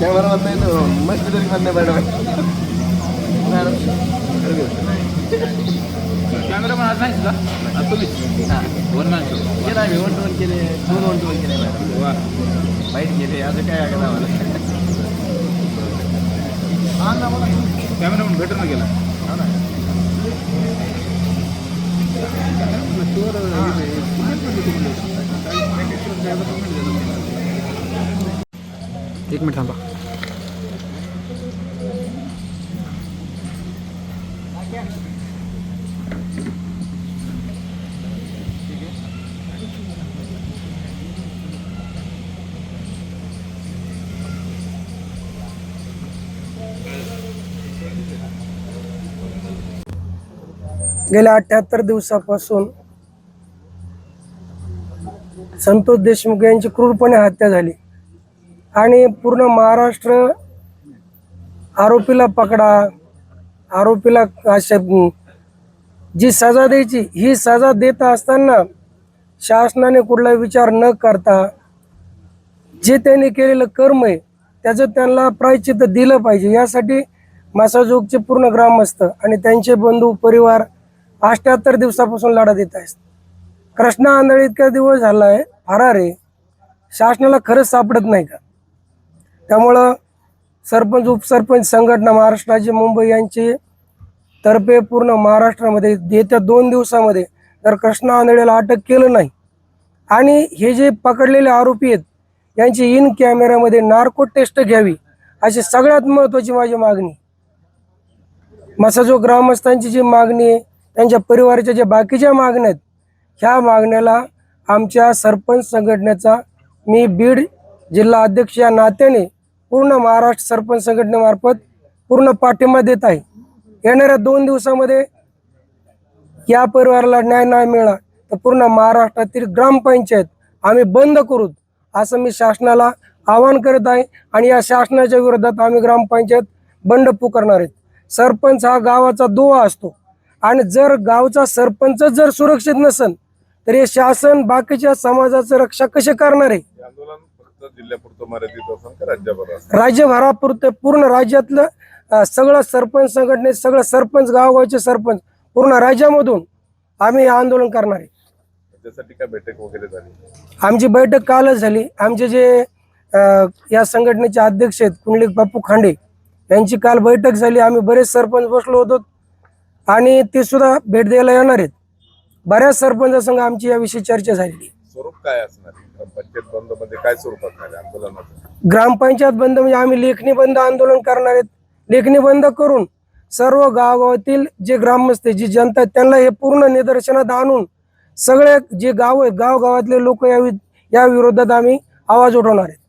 Camera ಅಂತ ಇದು ಮಸ್ಬಿಟ್ರಿಗೆ ಬಂದೆ ಬೇಡ ಕ್ಯಾಮರಾ ಅರ್ಧ ಹತ್ತು ಹಾಂ ಒಂದು ನಾಲ್ಕು ಏನಾಗಿ ಒಂಟು ಒಂದು ಕೆರೆ ಮೂರು ಒಂಟು ಒಂದು ಕೆರೆ ಬೈಟ್ ಕೆರೆ ಅದಕ್ಕೆ ಆಗಲ್ಲ ಅವಲ್ಲ ಕ್ಯಾಮರಾ ಒಂದು गेला ಆಗಿಲ್ಲ ಹೌದಾ एक मिनिट थांबा गेल्या अठ्याहत्तर दिवसापासून संतोष देशमुख यांची क्रूरपणे हत्या झाली. आणि पूर्ण महाराष्ट्र आरोपीला पकडा आरोपीला अशा जी सजा द्यायची ही सजा देत असताना शासनाने कुठला विचार न करता जे त्यांनी केलेलं कर्म आहे त्याचं त्यांना प्रायचित्त दिलं पाहिजे. यासाठी मासाजोगचे पूर्ण ग्रामस्थ आणि त्यांचे बंधू परिवार अष्ट्याहत्तर दिवसापासून लढा देत आहेत. कृष्णा आंधळी इतका दिवस झाला आहे फरार आहे. शासनाला खरंच सापडत नाही का? त्यामुळं सरपंच उपसरपंच संघटना महाराष्ट्राची मुंबई यांची तर्फे पूर्ण महाराष्ट्रामध्ये येत्या दोन दिवसामध्ये जर कृष्णा आंधळेला अटक केलं नाही आणि हे जे पकडलेले आरोपी आहेत यांची इन कॅमेऱ्यामध्ये नार्को टेस्ट घ्यावी अशी सगळ्यात महत्त्वाची माझी मागणी. मसाजो ग्रामस्थांची जी मागणी आहे त्यांच्या परिवाराच्या ज्या बाकीच्या मागण्या आहेत ह्या मागण्याला आमच्या सरपंच संघटनेचा मी बीड जिल्हा अध्यक्ष या नात्याने पूर्ण महाराष्ट्र सरपंच संघटनेमार्फत पूर्ण पाठिंबा देत आहे. येणाऱ्या दोन दिवसामध्ये या परिवाराला न्याय नाही मिळणार तर पूर्ण महाराष्ट्रातील ग्रामपंचायत आम्ही बंद करू असं मी शासनाला आवाहन करत आहे. आणि या शासनाच्या विरोधात आम्ही ग्रामपंचायत बंड पुकारणार आहेत. सरपंच हा गावाचा दुवा असतो. आणि जर गावचा सरपंच जर सुरक्षित नसेल तर हे शासन बाकीच्या समाजाचं रक्षा कसे करणार आहे? राज्यभरापुरते पूर्ण राज्यातलं सगळं सरपंच संघटने सगळं सरपंच गावगावचे सरपंच पूर्ण राज्यामधून आम्ही हे आंदोलन करणार आहे. त्याच्यासाठी काय बैठक वगैरे झाली? आमची बैठक कालच झाली. आमचे जे या संघटनेचे अध्यक्ष आहेत कुंडलिक बापू खांडे यांची काल बैठक झाली. आम्ही बरेच सरपंच बसलो होतो. आणि ते सुद्धा भेट द्यायला येणार आहेत बऱ्याच सरपंचासंघ आमची याविषयी चर्चा झालेली. स्वरूप काय असणार आहे? पंचायत बंदमध्ये काय स्वरूप असणार आंदोलनाचं ग्रामपंचायत बंद म्हणजे आम्ही लेखणी बंद आंदोलन करणार आहेत लेखणी बंद करून सर्व गावातील जे ग्रामस्थ जी जनता त्यांना हे पूर्ण निदर्शनात आणून सगळे जे गाव आहेत गावगावातले लोक या विरोधात आम्ही आवाज उठवणार आहेत